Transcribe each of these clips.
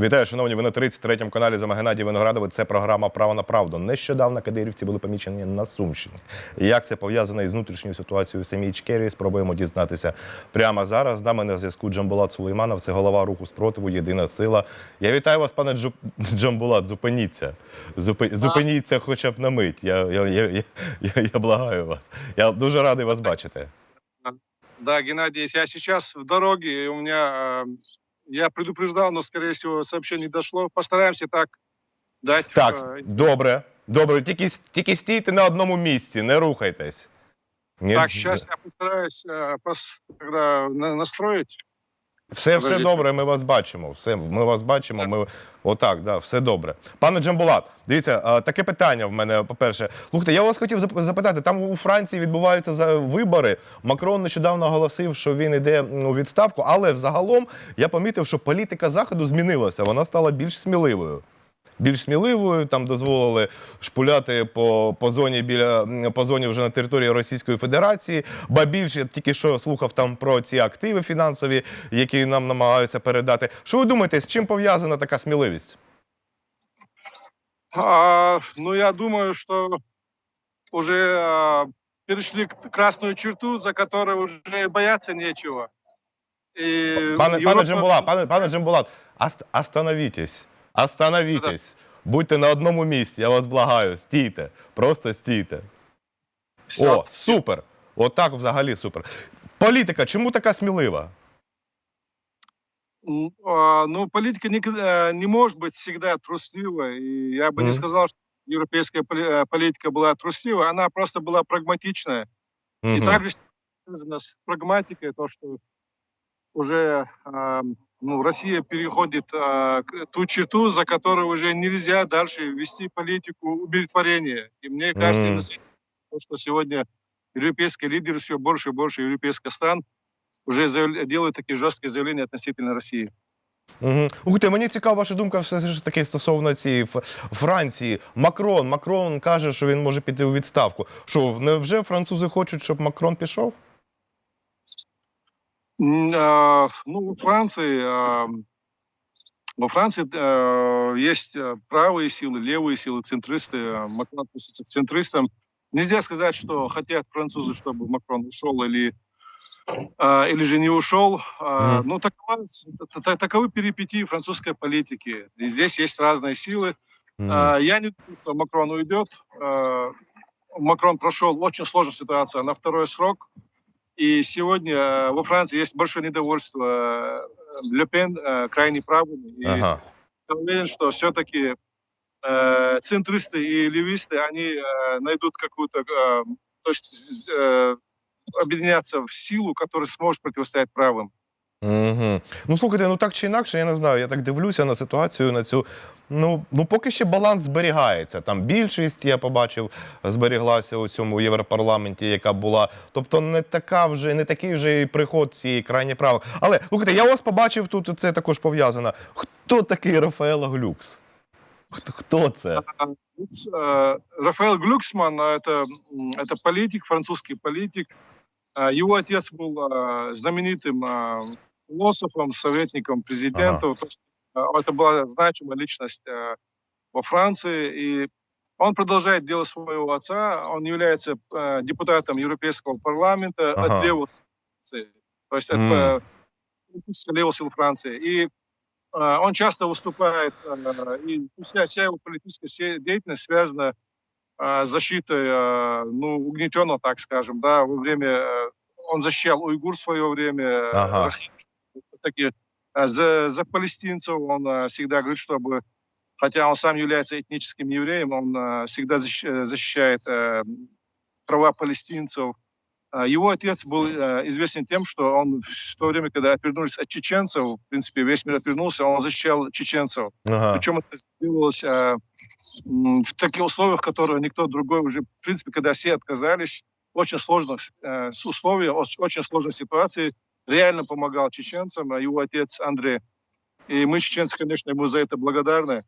Вітаю, шановні. Ви на 33-му каналі з вами Геннадій Виноградовий. Це програма Право на правду. Нещодавно кадирівці були помічені на Сумщині. Як це пов'язано із внутрішньою ситуацією в самій Ічкерії, спробуємо дізнатися прямо зараз. З нами на зв'язку Джамбулат Сулейманов, це голова руху спротиву Єдина сила. Я вітаю вас, пане Джу... Джамбулат. Зупиніться. Зупи... Зупиніться хоча б на мить. Я, я, я, я, я, я благаю вас. Я дуже радий вас бачити. Да, Геннадий, я сейчас в дороге, и у меня... э, Я предупреждал, но, скорее всего, сообщение не дошло. Постараемся так дать... Так, э, добре. Добре, тільки, тільки стійте на одному місці, не рухайтесь. Ні, Так, сейчас я постараюсь э, пос- когда на- настроить. все, все Подождіть. добре, ми вас бачимо. Все, ми вас бачимо. Ми отак, да, все добре. Пане Джамбулат, дивіться, а, таке питання в мене. По-перше, слухайте, я вас хотів запитати. Там у Франції відбуваються за вибори. Макрон нещодавно оголосив, що він йде у відставку, але взагалом я помітив, що політика заходу змінилася. Вона стала більш сміливою. Більш сміливою, там дозволили шпуляти по, по зоні біля по зоні вже на території Російської Федерації. Ба більше тільки що слухав там про ці активи фінансові, які нам намагаються передати. Що ви думаєте, з чим пов'язана така сміливість? А, ну, я думаю, что уже а, перешли к- красную черту, за которой уже бояться нечего. И Пане, пане Европа- Джамбулат, пане, пане Джамбулат, аст, остановітесь. Остановітесь. Будьте на одному місці, я вас благаю. Стійте. Просто стійте. Всё. О, супер! Отак взагалі супер. Політика, чому така смілива? М, а, Ну, политика никогда не может быть всегда трусливой. И я бы Мгм. не сказал, что европейская поли- э, политика была трусливой, она просто была прагматичная. И Мгм. также связано с прагматикой, то, что уже а, ну, Россия переходит а, к- ту черту, за которой уже нельзя дальше вести политику удовлетворения. И мне кажется, Мгм. именно с этим, то, что сегодня европейские лидеры, все больше и больше европейских стран уже заявля- делают такие жесткие заявления относительно России. Угу. Слухайте, мені цікава ваша думка все ж таки стосовно цієї Ф- Франції. Макрон. Макрон каже, що він може піти у відставку. Що, невже французи хочуть, щоб Макрон пішов? А, Ну, во Франции, а, во Франции э, есть э, правые силы, левые силы, центристы. а, Макрон относится к центристам. Нельзя сказать, что хотят французы, чтобы Макрон ушел или а, или же не ушел. Мгм. Ну, такова- та- та- таковы перипетии французской политики. И здесь есть разные силы. Я не думаю, что Макрон уйдет. Макрон прошел очень сложную ситуацию на второй срок. И сегодня э, во Франции есть большое недовольство э, Ле Пен э, крайне правым. И Ага. я уверен, что все-таки центристы и левисты, они найдут какую-то, то есть объединяться в силу, которая сможет противостоять правым. Угу. Ну слухайте, ну так чи інакше, я не знаю. Я так дивлюся на ситуацію на цю. Ну, ну поки ще баланс зберігається. Там більшість, я побачив, зберіглася у цьому Європарламенті, яка була. Тобто не така вже, не такий вже і приход цієї крайні прави. Але слухайте, я вас побачив тут. Це також пов'язано. Хто такий Рафаела Глюкс? Хто, хто це? Вот, э, Рафаэл Глюксман, а, это, м, это политик, французский политик. А, Его отец был а, знаменитым а, философом, советником президента. То есть, а, Это была значимая личность а, во Франции. И он продолжает дело своего отца. Он является а, депутатом Европейского парламента Ага. от левой Франции. То есть М. это левая сила Франции. И он часто выступает, и вся, вся его политическая деятельность связана с защитой, ну, угнетенного, так скажем, да, во время, э, он защищал уйгур в свое время, Ага. Таки, а, за, за палестинцев он а, всегда говорит, чтобы, хотя он сам является этническим евреем, он а, всегда защ- защищает э, права палестинцев. Его отец был э, известен тем, что он в то время, когда отвернулись от чеченцев, в принципе, весь мир отвернулся, он защищал чеченцев. Ага. Причем это сделалось в таких условиях, которые никто другой уже, в принципе, когда все отказались, очень сложных э, условий, оч- очень сложной ситуации, реально помогал чеченцам, а его отец Андрей. И мы, чеченцы, конечно, ему за это благодарны.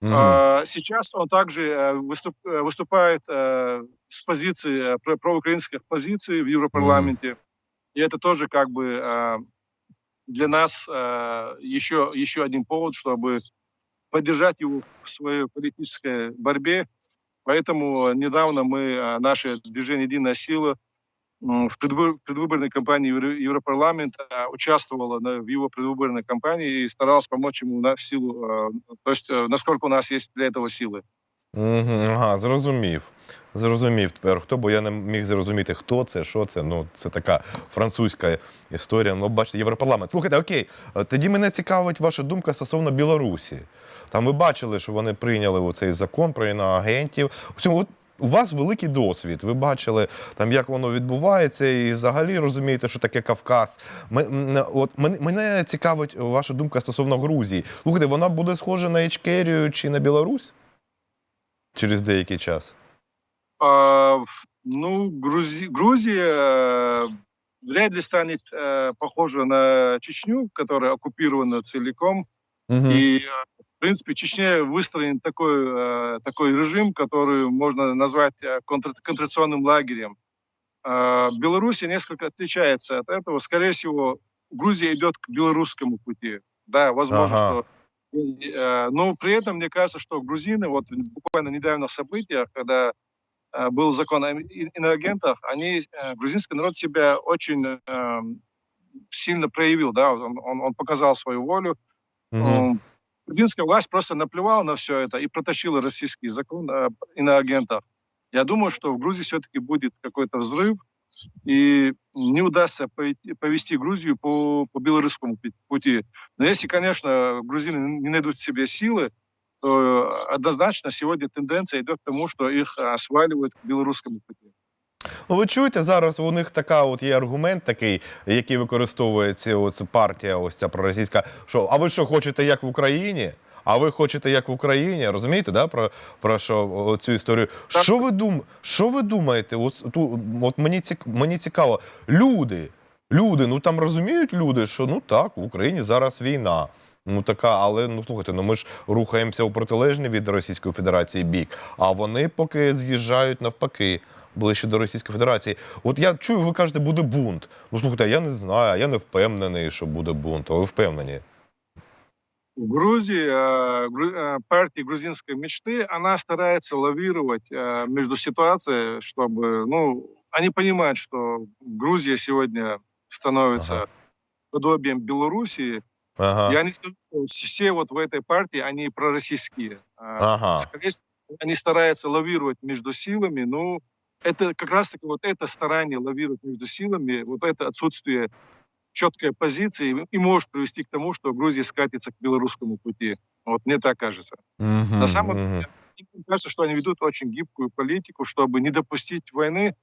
Мгм. А, Сейчас он также э, выступ- э, выступает э, с позиции, про- проукраинских позиций в Европарламенте. И это тоже как бы а, для нас э, еще, еще один повод, чтобы поддержать его в своей политической борьбе. Поэтому недавно мы, наше движение «Единая сила» в предвы- в предвыборной кампании Евро- Европарламента э, участвовала на- в его предвыборной кампании и старалась помочь ему на силу, э, то есть э, насколько у нас есть для этого силы. Угу, ага, зрозумів. Зрозумів тепер, хто, бо я не міг зрозуміти, хто це, що це. Ну, це така французька історія. Ну, бачите, Європарламент. Слухайте, окей, е, тоді мене цікавить ваша думка стосовно Білорусі. Там ви бачили, що вони прийняли цей закон про іноагентів. У цьому от у вас великий досвід. Ви бачили там, як воно відбувається, і взагалі розумієте, що таке Кавказ. Ми, от мене, цікавить ваша думка стосовно Грузії. Слухайте, вона буде схожа на Ічкерію чи на Білорусь через деякий час. А, ну, Грузи- Грузия э, вряд ли станет э, похожа на Чечню, которая оккупирована целиком. Угу. И, э, в принципе, Чечне выстроен такой, э, такой режим, который можно назвать э, контр- контрационным лагерем. А, Белоруссия несколько отличается от этого. Скорее всего, Грузия идет к белорусскому пути. Да, возможно, Ага. что... э, Но при этом мне кажется, что грузины, вот буквально недавно события, когда э, был закон о иноагентах, они, э, грузинский народ себя очень э, сильно проявил, да, он, он- он показал свою волю, Угу. Грузинская власть просто наплевала на все это и протащила российский закон о иноагентах. Я думаю, что в Грузии все-таки будет какой-то взрыв, и не удастся повести Грузию по, по белорусскому пути. Но если, конечно, грузины не найдут в себе силы, то однозначно сегодня тенденция идет к тому, что их а, сваливают к белорусскому пути. Ну, ви чуєте, зараз у них така от є аргумент такий, який використовується ось партія, ось ця проросійська, що а ви що хочете як в Україні? А ви хочете як в Україні? Розумієте, да, про, про що цю історію? Так. Що ви дум, що ви думаєте? От, ту, от мені цік, мені цікаво, люди, люди, ну там розуміють люди, що ну так, в Україні зараз війна. Ну така, але ну слухайте, ну ми ж рухаємося у протилежний від Російської Федерації бік, а вони поки з'їжджають навпаки. Ближче до Російської Федерації. От я чую, ви кажете, буде бунт. Ну слухайте, я не знаю, я не впевнений, що буде бунт. А ви впевнені? В Грузии э, гру- э, партия грузинской мечты, она старается лавировать э, между ситуацией, чтобы, ну, они понимают, что Грузия сегодня становится Ага. подобием Белоруссии. Ага. Я не скажу, что все вот в этой партии, они пророссийские. А, Ага. Скорее всего, они стараются лавировать между силами, но это как раз-таки вот это старание лавировать между силами, вот это отсутствие четкой позиции и может привести к тому, что Грузия скатится к белорусскому пути. Вот мне так кажется. Мгм, На самом мгм. деле, мне кажется, что они ведут очень гибкую политику, чтобы не допустить войны.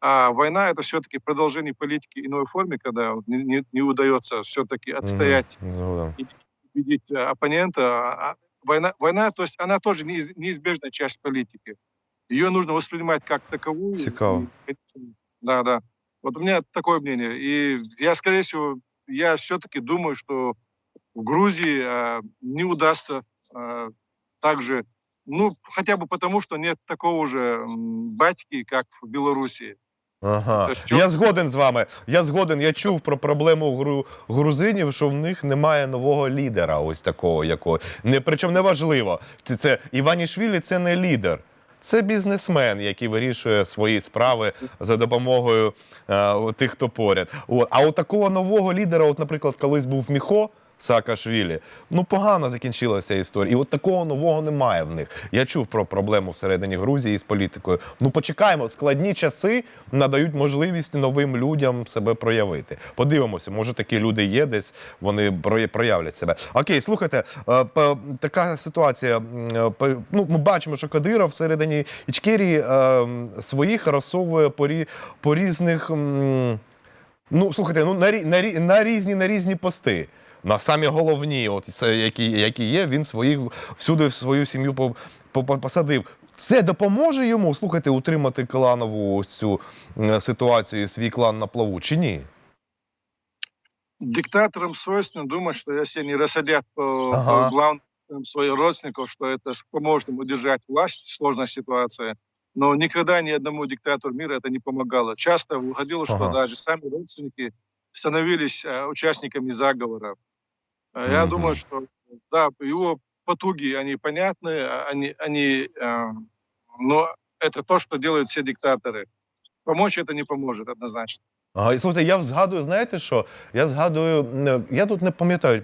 А война это все-таки продолжение политики иной форме, когда не, не- не удается все-таки отстоять, Мгм, згоден. победить э, оппонента. А- а война, война, то есть она тоже неиз- неизбежная часть политики. Ее нужно воспринимать как таковую. Цикаво. И, конечно, Да, да. Вот у меня такое мнение. И я, скорее всего, я все-таки думаю, что в Грузии э, не удастся э, также, ну, хотя бы потому, что нет такого же м, батьки, как в Белоруссии. Ага. То що- Я згоден з вами. Я згоден. Я чув про проблему гру... грузинів, що в них немає нового лідера, ось такого якого. Не, причому неважливо. Це, це Іванішвілі це не лідер. Це бізнесмен, який вирішує свої справи за допомогою е, тих, хто поряд. От. А от такого нового лідера, от, наприклад, колись був Міхо Саакашвілі, ну погано закінчилася історія. І от такого нового немає в них. Я чув про проблему всередині Грузії з політикою. Ну почекаємо, складні часи надають можливість новим людям себе проявити. Подивимося, може такі люди є десь, вони проявлять себе. Окей, слухайте, е, така ситуація. Ну, ми бачимо, що Кадиров всередині Ічкерії е, своїх розсовує по, рі- по різних. Ну, слухайте, ну на, рі- на, рі- на різні на різні пости На самі головні, от це які, які є, він своїх всюди свою сім'ю по, по, по- посадив. Це допоможе йому, слухайте, утримати кланову ось цю е, ситуацію, свій клан на плаву, чи ні? Диктаторам свойственно думать, что если они рассадят по, Ага. по главным своих родственников, что это с- поможет им удержать власть в сложной ситуации. Но никогда ни одному диктатору мира это не помогало. Часто выходило, что Ага. даже сами родственники становились э, участниками заговора. Э, Я думаю, что да, его потуги, они понятны, а- они, они, э, но это то, что делают все диктаторы. Помочь это не поможет однозначно. Ага, і слухайте, я згадую, знаєте що? Я згадую, я тут не пам'ятаю,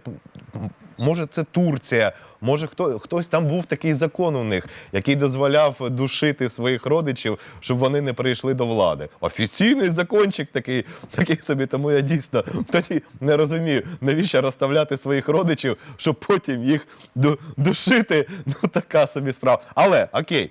може це Турція, може хто, хтось там був такий закон у них, який дозволяв душити своїх родичів, щоб вони не прийшли до влади. Офіційний закончик такий, такий собі, тому я дійсно тоді не розумію, навіщо розставляти своїх родичів, щоб потім їх ду- душити. Ну така собі справа. Але окей.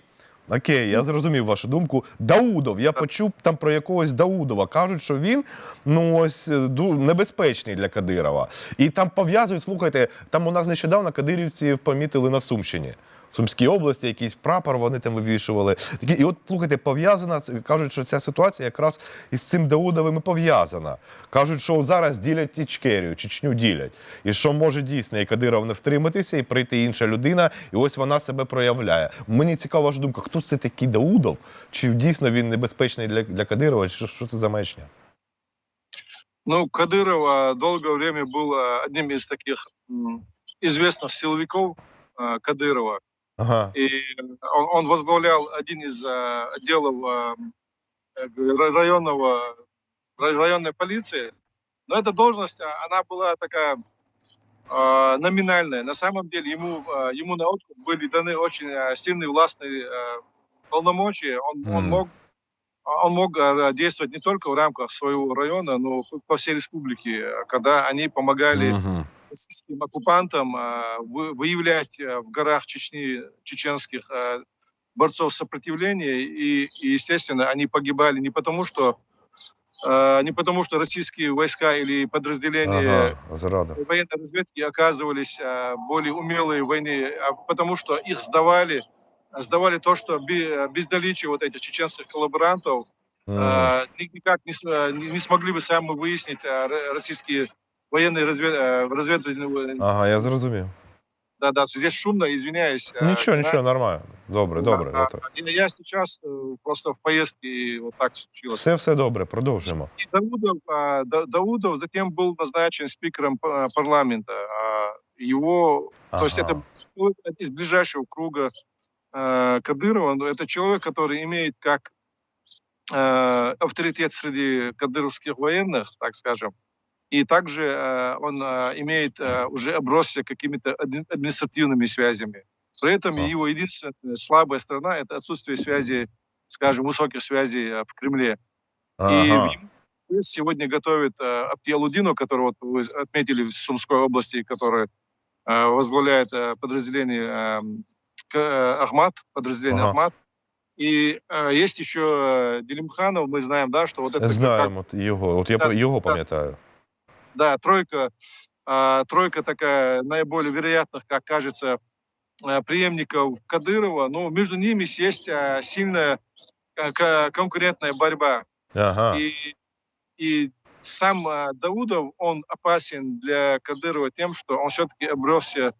Окей, я зрозумів вашу думку. Даудов, я почув там про якогось Даудова. Кажуть, що він ну ось е, небезпечний для Кадирова. І там пов'язують, слухайте, там у нас нещодавно кадирівці помітили на Сумщині. В Сумській області якийсь прапор вони там вивішували. Такі, і от слухайте, пов'язана це- кажуть, що ця ситуація якраз із цим Даудовим і пов'язана. Кажуть, що зараз ділять Ічкерію, Чечню ділять. І що може дійсно і Кадиров не втриматися, і прийти інша людина, і ось вона себе проявляє. Мені цікава ваша думка, хто це такий Даудов? Чи дійсно він небезпечний для, для Кадирова? Чи що, що це за маячня? Ну, Кадыров а, долгое время был а, одним из таких м, известных силовиков а, Кадырова. Ага. И он, он возглавлял один из а, отделов а, э, ра- районного, ра- районной полиции. Но эта должность, а, она была такая а, номинальная. На самом деле ему, а, ему на откуп были даны очень а, сильные властные а, полномочия. Он, он Мгм. мог он мог а, действовать не только в рамках своего района, но по всей республике, а, когда они помогали Мгм. Российским оккупантам вы- выявлять а, в горах Чечни чеченских а, борцов сопротивления. И, и, естественно они погибали не потому что не потому что российские войска или подразделения Ага, военной разведки оказывались более умелые в войне, а потому что их сдавали сдавали то, что бе- без наличия вот этих чеченских коллаборантов а, ни- никак не, не смогли бы сами выяснить ро- российские военные развед, а, разведывательные... Ага, я зрозумів. Да, да, здесь шумно, извиняюсь. а, Нічого, да. нічого, нормально. Добре, добре. А, отак. а, Я сейчас э, просто в поездке, и вот так случилось. Все, все добре, продовжуємо. И Даудов, а, Да- Даудов затем был назначен спикером па- парламента. а, Его, то есть Ага. это человек из ближайшего круга э, Кадырова. Но это человек, который имеет как э, авторитет среди кадыровских военных, так скажем. и также э, он э, имеет э, уже обросся какими-то адми- административными связями. При этом А. его единственная слабая сторона – это отсутствие связи, скажем, высоких связей в Кремле. И Ага. ему сегодня готовит Аптиалудину, которого вот вы отметили в Сумской области, который возглавляет подразделение э, К- э, Ахмат, подразделение Ага. Ахмат. И э, есть еще Делимханов, мы знаем, да, что вот это как- Знаємо от його. От я Да, його пам'ятаю. да, тройка, а, тройка такая наиболее вероятных, как кажется, а, преемников Кадырова. Но между ними есть а, сильная а, ко- конкурентная борьба. Ага. И, и сам Даудов, он опасен для Кадырова тем, что он все-таки обросся,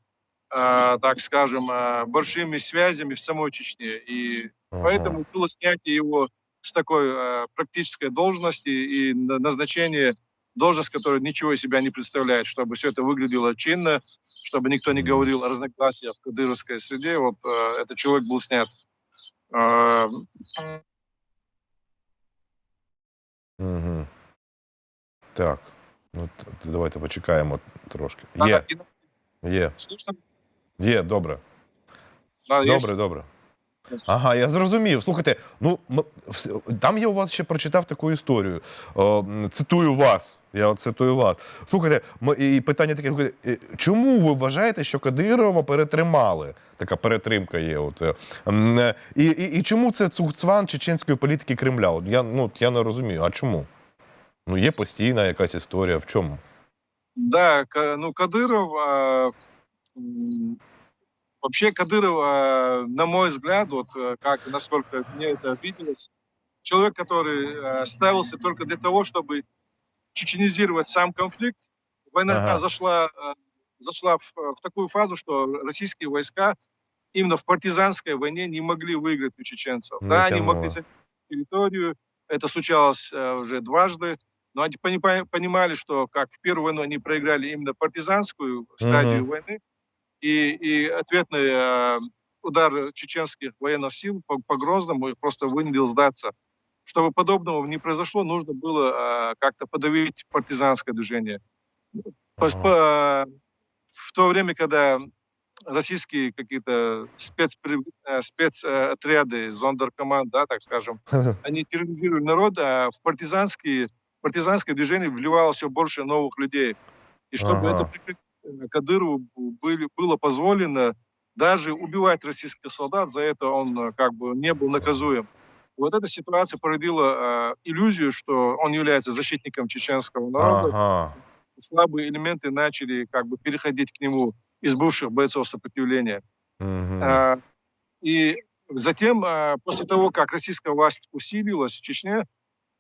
а, так скажем, а, большими связями в самой Чечне. И ага. поэтому было снятие его с такой а, практической должности и на- назначение должность, которая ничего из себя не представляет, чтобы все это выглядело чинно, чтобы никто не Мгм. говорил о разногласиях в кадыровской среде. Вот а, этот человек был снят. А, Угу. Так. Ну, т- т- давайте почекаємо трошки. да, Є, и- є, слышно? є, добре. Да, есть. Добре, добре. Ага, я зрозумів. Слухайте, ну там я у вас ще прочитав таку історію. Цитую вас. Я цитую вас. Слухайте, і питання таке: слухайте, е, чому ви вважаєте, що Кадирова перетримали? Така перетримка є. От, е, е, і, і, і чому це цугцван чеченської політики Кремля? От я, ну, я не розумію. А чому? Ну, є постійна якась історія. В чому? Да, ну м, вообще Кадыров, а, на мой взгляд, вот а, как, насколько мне это виделось, человек, который а, ставился только для того, чтобы чеченизировать сам конфликт. Война Ага. зашла, зашла в, в такую фазу, что российские войска именно в партизанской войне не могли выиграть у чеченцев. Не да, они могли занять территорию, это случалось уже дважды, Но они пони- понимали, что как в первую войну они проиграли именно партизанскую стадию войны, и, и ответный э, удар чеченских военных сил по, по Грозному их просто вынудил сдаться. Чтобы подобного не произошло, нужно было э, как-то подавить партизанское движение. По- в то время, когда российские какие-то спецпри- э, спецотряды, зондеркоманд, да, так скажем, они терроризировали народ, а в партизанские, партизанское движение вливало все больше новых людей. И чтобы Ага. это прекратить, Кадырову были, было позволено даже убивать российских солдат, за это он э, как бы не был наказуем. Вот эта ситуация породила э, иллюзию, что он является защитником чеченского народа. Ага. Слабые элементы начали как бы переходить к нему из бывших бойцов сопротивления. Мгм. А, И затем, а, после того, как российская власть усилилась в Чечне, э,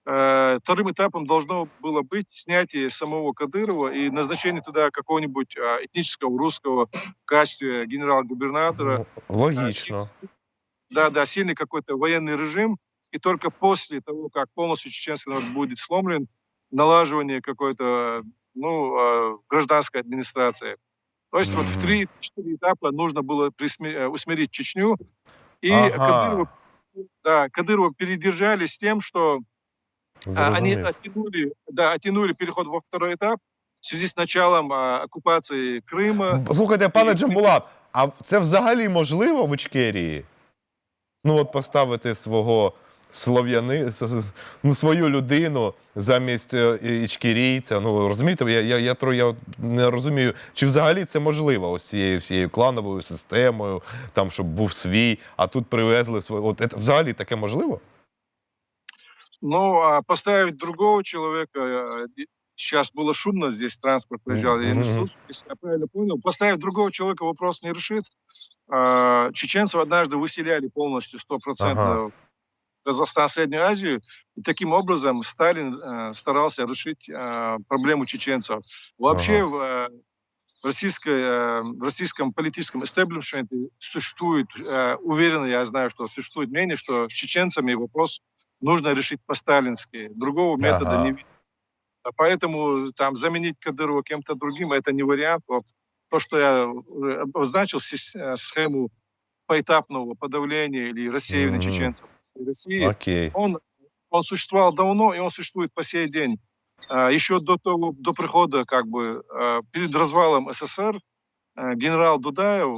вторым этапом должно было быть снятие самого Кадырова и назначение туда какого-нибудь а, этнического русского в качестве генерал-губернатора. Ну, Логично. А, Да, да, сильный какой-то военный режим. И только после того, как полностью чеченский народ будет сломлен, налаживание какой-то ну, э, гражданской администрации. То есть вот в три-четыре этапа нужно было присме- э, усмирить Чечню. И Ага. Кадырова, да, Кадырова передержали с тем, что а, они оттянули, да, оттянули переход во второй этап в связи с началом а, оккупации Крыма. Слухайте, пане Джамбулат, а це взагалі можливо в Ічкерії? Ну, от поставити свого слов'яни, с- с- ну, свою людину замість е, ічкерійця. Ну, розумієте, я, я, я, тро- я от не розумію, чи взагалі це можливо ось цією всією клановою системою, там, щоб був свій, а тут привезли свій. От це взагалі таке можливо? Ну, а поставить другого человека, э, сейчас было шумно, здесь транспорт проезжал, я Мгм. не слышу, если я правильно понял. Поставить другого человека вопрос не решит. А, Чеченцев однажды выселяли полностью, стопроцентно, Ага. в Казахстан, Среднюю Азию. И таким образом Сталин э, старался решить э, проблему чеченцев. Вообще Ага. в, в, российской, в российском политическом истеблишменте существует, уверенно я знаю, что существует мнение, что с чеченцами вопрос нужно решить по-сталински. Другого метода Ага. не видно. А Поэтому там заменить Кадырова кем-то другим это не вариант. Вот то, что я обозначил э, схему поэтапного подавления или рассеивания Мгм. чеченцев в России, Окей. он, он существовал давно, и он существует по сей день. А, Еще до того, до прихода, как бы, а, перед развалом СССР, а, генерал Дудаев,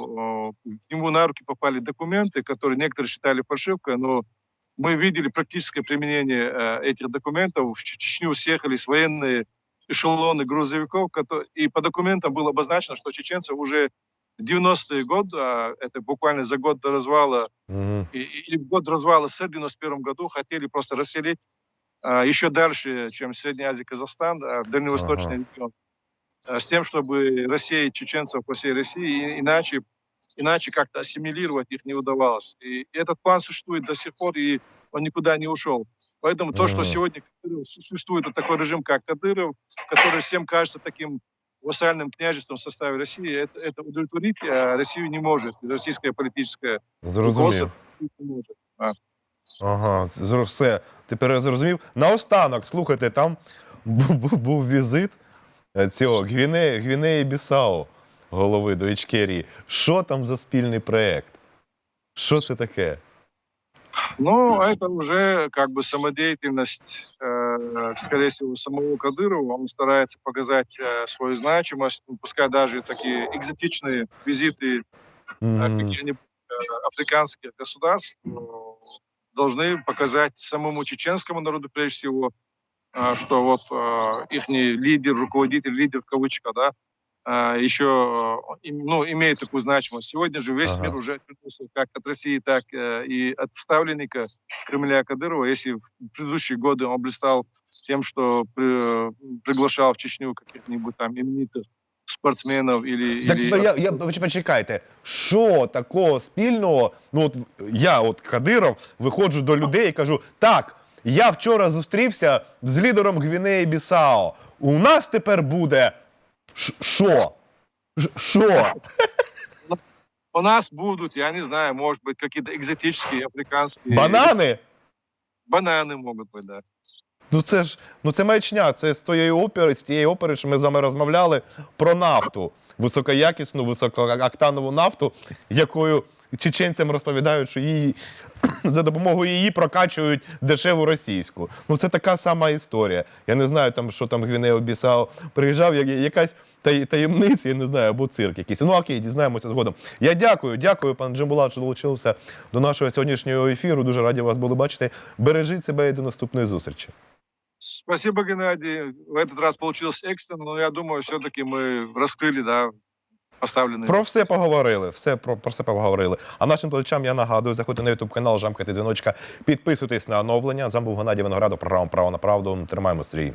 к нему на руки попали документы, которые некоторые считали фальшивкой, но мы видели практическое применение а, этих документов. В Че- Чечню съехались военные эшелоны грузовиков, кото- и по документам было обозначено, что чеченцы уже в 90-е годы, а, это буквально за год до развала Мгм. и- год развала СССР в 91 году хотели просто расселить а, еще дальше, чем Средняя Азия, Казахстан, а, в Дальневосточный регион, а, с тем, чтобы рассеять чеченцев по всей России, и иначе, иначе как-то ассимилировать их не удавалось. И этот план существует до сих пор, и он никуда не ушел. Поэтому то, что Мгм. сегодня Кадыров- существует вот такой режим, как Кадыров, который всем кажется таким вассальным княжеством в составе России, это, это удовлетворить а, Россию не может, российское политическое Зрозумів. не может. Ага, зро- все. Тепер я зрозумів. Наостанок, слухайте, там бу- бу- був візит е, цього Гвіне, Гвінеї Бісау, голови до Ічкерії. Що там за спільний проєкт? Що це таке? Ну, это уже как бы самодеятельность, э, скорее всего, самого Кадырова. Он старается показать э, свою значимость, ну, пускай даже такие экзотичные визиты э, Мгм. каких-нибудь э, африканских государств э, должны показать самому чеченскому народу, прежде всего, э, что вот их лидер, руководитель, лидер в кавычках, да, э, еще э, им- ну, имеет такую значимость. Сегодня же весь Ага. мир уже отвернулся как от России, так э, и от ставленника Кремля Кадырова. Если в предыдущие годы он блистал тем, что при- приглашал в Чечню каких-нибудь там именитых спортсменов или... Так или ну, я, я поч- почекайте, що такого спільного? Ну от я, от Кадиров, виходжу до людей і кажу: так, я вчора зустрівся з лідером Гвінеї Бісао. У нас тепер буде Ш- що? Ш- Що? У нас будут, я не знаю, может быть, какие-то экзотические африканские... Банани? Бананы могут быть, да. Ну це ж ну це маячня. Це з тієї опери, з тієї опери, що ми з вами розмовляли про нафту, високоякісну, високооктанову нафту, якою чеченцям розповідають, що її за допомогою її прокачують дешеву російську. Ну це така сама історія. Я не знаю, там що там Гвінео Бісау приїжджав, я- якась таї- таємниця, я не знаю, або цирк якийсь. Ну окей, дізнаємося згодом. Я дякую, дякую, пан Джамбулат, що долучився до нашого сьогоднішнього ефіру. Дуже раді вас були бачити. Бережіть себе і до наступної зустрічі. Спасибо, Геннадий. В этот раз получилось экстренно, но я думаю, все-таки мы раскрыли, да, поставленные. Про все поговорили. Все про, про все поговорили. А нашим глядачам я нагадую, заходьте на ютуб канал, жамкайте дзвіночка, підписуйтесь на оновлення. З вами був Геннадій Виноградов, програма Право на правду. Тримаємо стрій.